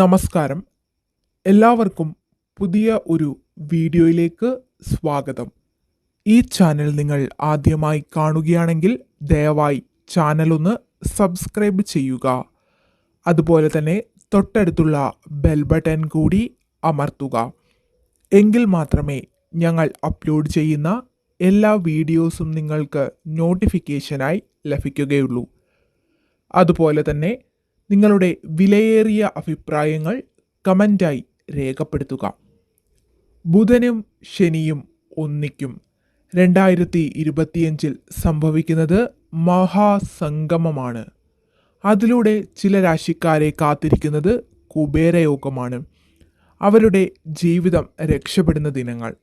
നമസ്കാരം. എല്ലാവർക്കും പുതിയ ഒരു വീഡിയോയിലേക്ക് സ്വാഗതം. ഈ ചാനൽ നിങ്ങൾ ആദ്യമായി കാണുകയാണെങ്കിൽ ദയവായി ചാനൽ ഒന്ന് സബ്സ്ക്രൈബ് ചെയ്യുക. അതുപോലെ തന്നെ തൊട്ടടുത്തുള്ള ബെൽ ബട്ടൺ കൂടി അമർത്തുക. എങ്കിൽ മാത്രമേ ഞങ്ങൾ അപ്ലോഡ് ചെയ്യുന്ന എല്ലാ വീഡിയോസും നിങ്ങൾക്ക് നോട്ടിഫിക്കേഷനായി ലഭിക്കുകയുള്ളൂ. അതുപോലെ തന്നെ നിങ്ങളുടെ വിലയേറിയ അഭിപ്രായങ്ങൾ കമന്റായി രേഖപ്പെടുത്തുക. ബുധനും ശനിയും ഒന്നിക്കും. രണ്ടായിരത്തി ഇരുപത്തിയഞ്ചിൽ സംഭവിക്കുന്നത് മഹാസംഗമമാണ്. അതിലൂടെ ചില രാശിക്കാരെ കാത്തിരിക്കുന്നത് കുബേരയോഗമാണ്. അവരുടെ ജീവിതം രക്ഷപ്പെടുന്ന ദിനങ്ങൾ.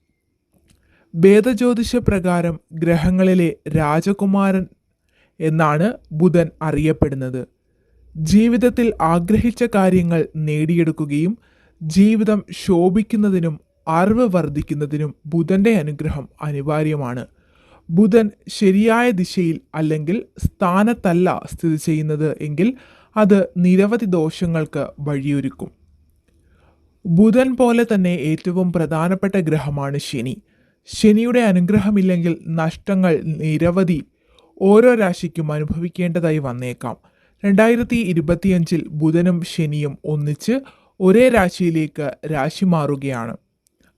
വേദജ്യോതിഷ പ്രകാരം ഗ്രഹങ്ങളിലെ രാജകുമാരൻ എന്നാണ് ബുധൻ അറിയപ്പെടുന്നത്. ജീവിതത്തിൽ ആഗ്രഹിച്ച കാര്യങ്ങൾ നേടിയെടുക്കുകയും ജീവിതം ശോഭിക്കുന്നതിനും അറിവ് വർദ്ധിക്കുന്നതിനും ബുധന്റെ അനുഗ്രഹം അനിവാര്യമാണ്. ബുധൻ ശരിയായ ദിശയിൽ അല്ലെങ്കിൽ സ്ഥാനത്തല്ല സ്ഥിതി ചെയ്യുന്നത് എങ്കിൽ അത് നിരവധി ദോഷങ്ങൾക്ക് വഴിയൊരുക്കും. ബുധൻ പോലെ തന്നെ ഏറ്റവും പ്രധാനപ്പെട്ട ഗ്രഹമാണ് ശനി. ശനിയുടെ അനുഗ്രഹമില്ലെങ്കിൽ നഷ്ടങ്ങൾ നിരവധി ഓരോ രാശിക്കും അനുഭവിക്കേണ്ടതായി വന്നേക്കാം. രണ്ടായിരത്തി ഇരുപത്തിയഞ്ചിൽ ബുധനും ശനിയും ഒന്നിച്ച് ഒരേ രാശിയിലേക്ക് രാശി മാറുകയാണ്.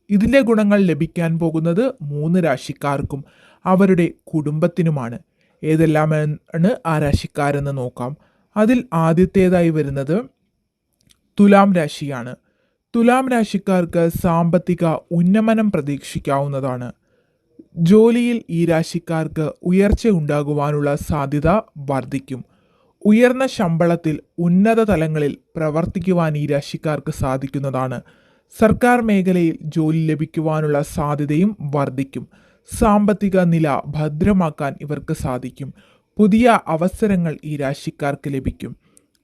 ഇതിന്റെ ഗുണങ്ങൾ ലഭിക്കാൻ പോകുന്നത് മൂന്ന് രാശിക്കാർക്കും അവരുടെ കുടുംബത്തിനുമാണ്. ഏതെല്ലാമാണ് ആ രാശിക്കാരെന്ന് നോക്കാം. അതിൽ ആദ്യത്തേതായി വരുന്നത് തുലാം രാശിയാണ്. തുലാം രാശിക്കാർക്ക് സാമ്പത്തിക ഉന്നമനം പ്രതീക്ഷിക്കാവുന്നതാണ്. ജോലിയിൽ ഈ രാശിക്കാർക്ക് ഉയർച്ച ഉണ്ടാകുവാനുള്ള സാധ്യത വർദ്ധിക്കും. ഉയർന്ന ശമ്പളത്തിൽ ഉന്നത തലങ്ങളിൽ പ്രവർത്തിക്കുവാൻ ഈ രാശിക്കാർക്ക് സാധിക്കുന്നതാണ്. സർക്കാർ മേഖലയിൽ ജോലി ലഭിക്കുവാനുള്ള സാധ്യതയും വർദ്ധിക്കും. സാമ്പത്തിക നില ഭദ്രമാക്കാൻ ഇവർക്ക് സാധിക്കും. പുതിയ അവസരങ്ങൾ ഈ രാശിക്കാർക്ക് ലഭിക്കും.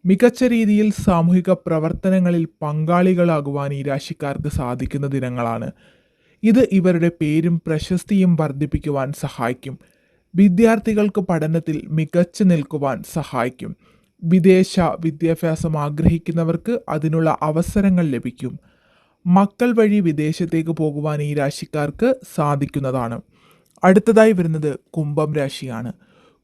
മികച്ച രീതിയിൽ സാമൂഹിക പ്രവർത്തനങ്ങളിൽ പങ്കാളികളാകുവാൻ ഈ രാശിക്കാർക്ക് സാധിക്കുന്ന ദിനങ്ങളാണ്. ഇത് ഇവരുടെ പേരും പ്രശസ്തിയും വർദ്ധിപ്പിക്കുവാൻ സഹായിക്കും. വിദ്യാർത്ഥികൾക്ക് പഠനത്തിൽ മികച്ചു നിൽക്കുവാൻ സഹായിക്കും. വിദേശ വിദ്യാഭ്യാസം ആഗ്രഹിക്കുന്നവർക്ക് അതിനുള്ള അവസരങ്ങൾ ലഭിക്കും. മക്കൾ വഴി വിദേശത്തേക്ക് പോകുവാൻ ഈ രാശിക്കാർക്ക് സാധിക്കുന്നതാണ്. അടുത്തതായി വരുന്നത് കുംഭം രാശിയാണ്.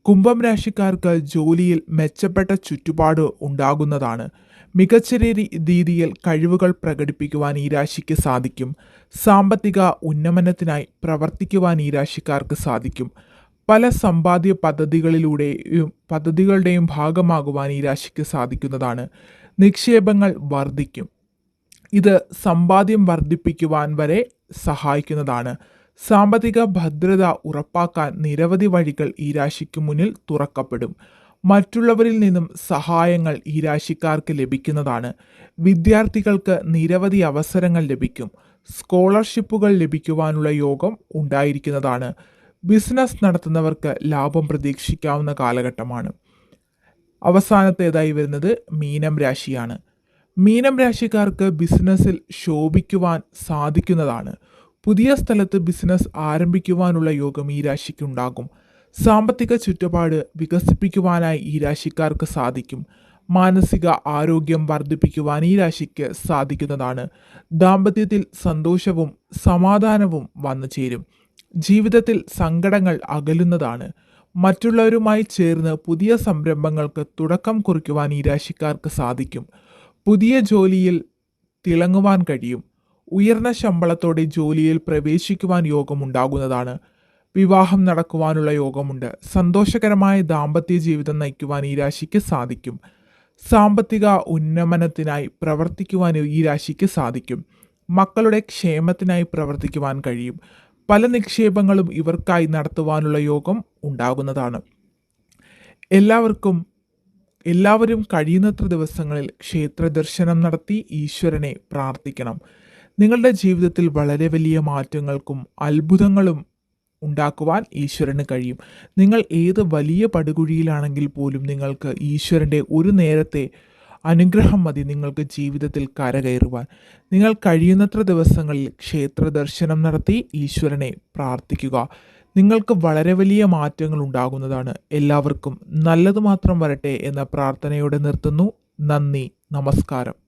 കുംഭം രാശിക്കാർക്ക് ജോലിയിൽ മെച്ചപ്പെട്ട ചുറ്റുപാട് ഉണ്ടാകുന്നതാണ്. മികച്ച രീതിയിൽ കഴിവുകൾ പ്രകടിപ്പിക്കുവാൻ ഈ രാശിക്ക് സാധിക്കും. സാമ്പത്തിക ഉന്നമനത്തിനായി പ്രവർത്തിക്കുവാൻ ഈ രാശിക്കാർക്ക് സാധിക്കും. പല സമ്പാദ്യ പദ്ധതികളിലൂടെയും പദ്ധതികളുടെയും ഭാഗമാകുവാൻ ഈ രാശിക്ക് സാധിക്കുന്നതാണ്. നിക്ഷേപങ്ങൾ വർദ്ധിക്കും. ഇത് സമ്പാദ്യം വർദ്ധിപ്പിക്കുവാൻ വരെ സഹായിക്കുന്നതാണ്. സാമ്പത്തിക ഭദ്രത ഉറപ്പാക്കാൻ നിരവധി വഴികൾ ഈ രാശിക്ക് മുന്നിൽ തുറക്കപ്പെടും. മറ്റുള്ളവരിൽ നിന്നും സഹായങ്ങൾ ഈ രാശിക്കാർക്ക് ലഭിക്കുന്നതാണ്. വിദ്യാർത്ഥികൾക്ക് നിരവധി അവസരങ്ങൾ ലഭിക്കും. സ്കോളർഷിപ്പുകൾ ലഭിക്കുവാനുള്ള യോഗം ഉണ്ടായിരിക്കുന്നതാണ്. ബിസിനസ് നടത്തുന്നവർക്ക് ലാഭം പ്രതീക്ഷിക്കാവുന്ന കാലഘട്ടമാണ്. അവസാനത്തേതായി വരുന്നത് മീനം രാശിയാണ്. മീനം രാശിക്കാർക്ക് ബിസിനസ്സിൽ ശോഭിക്കുവാൻ സാധിക്കുന്നതാണ്. പുതിയ സ്ഥലത്ത് ബിസിനസ് ആരംഭിക്കുവാനുള്ള യോഗം ഈ രാശിക്കുണ്ടാകും. സാമ്പത്തിക ചുറ്റുപാട് വികസിപ്പിക്കുവാനായി ഈ രാശിക്കാർക്ക് സാധിക്കും. മാനസിക ആരോഗ്യം വർദ്ധിപ്പിക്കുവാൻ ഈ രാശിക്ക് സാധിക്കുന്നതാണ്. ദാമ്പത്യത്തിൽ സന്തോഷവും സമാധാനവും വന്നു ചേരും. ജീവിതത്തിൽ സങ്കടങ്ങൾ അകലുന്നതാണ്. മറ്റുള്ളവരുമായി ചേർന്ന് പുതിയ സംരംഭങ്ങൾക്ക് തുടക്കം കുറിക്കുവാൻ ഈ രാശിക്കാർക്ക് സാധിക്കും. പുതിയ ജോലിയിൽ തിളങ്ങുവാൻ കഴിയും. ഉയർന്ന ശമ്പളത്തോടെ ജോലിയിൽ പ്രവേശിക്കുവാൻ യോഗമുണ്ടാകുന്നതാണ് വിവാഹം നടക്കുവാനുള്ള യോഗമുണ്ട്. സന്തോഷകരമായ ദാമ്പത്യ ജീവിതം നയിക്കുവാൻ ഈ രാശിക്ക് സാധിക്കും. സാമ്പത്തിക ഉന്നമനത്തിനായി പ്രവർത്തിക്കുവാൻ ഈ രാശിക്ക് സാധിക്കും. മക്കളുടെ ക്ഷേമത്തിനായി പ്രവർത്തിക്കുവാൻ കഴിയും. പല നിക്ഷേപങ്ങളും ഇവർക്കായി നടത്തുവാനുള്ള യോഗം ഉണ്ടാകുന്നതാണ്. എല്ലാവർക്കും എല്ലാവരും കഴിയുന്നത്ര ദിവസങ്ങളിൽ ക്ഷേത്ര ദർശനം നടത്തി ഈശ്വരനെ പ്രാർത്ഥിക്കണം. നിങ്ങളുടെ ജീവിതത്തിൽ വളരെ വലിയ മാറ്റങ്ങൾക്കും അത്ഭുതങ്ങളും ഉണ്ടാക്കുവാൻ ഈശ്വരന് കഴിയും. നിങ്ങൾ ഏത് വലിയ പടുകുഴിയിലാണെങ്കിൽ പോലും നിങ്ങൾക്ക് ഈശ്വരന്റെ ഒരു നേരത്തെ അനുഗ്രഹം മതി നിങ്ങൾക്ക് ജീവിതത്തിൽ കരകയറുവാൻ. നിങ്ങൾ കഴിയുന്നത്ര ദിവസങ്ങളിൽ ക്ഷേത്ര ദർശനം നടത്തി ഈശ്വരനെ പ്രാർത്ഥിക്കുക. നിങ്ങൾക്ക് വളരെ വലിയ മാറ്റങ്ങൾ ഉണ്ടാകുന്നതാണ്. എല്ലാവർക്കും നല്ലത് മാത്രം വരട്ടെ എന്ന പ്രാർത്ഥനയോടെ നിർത്തുന്നു. നന്ദി. നമസ്കാരം.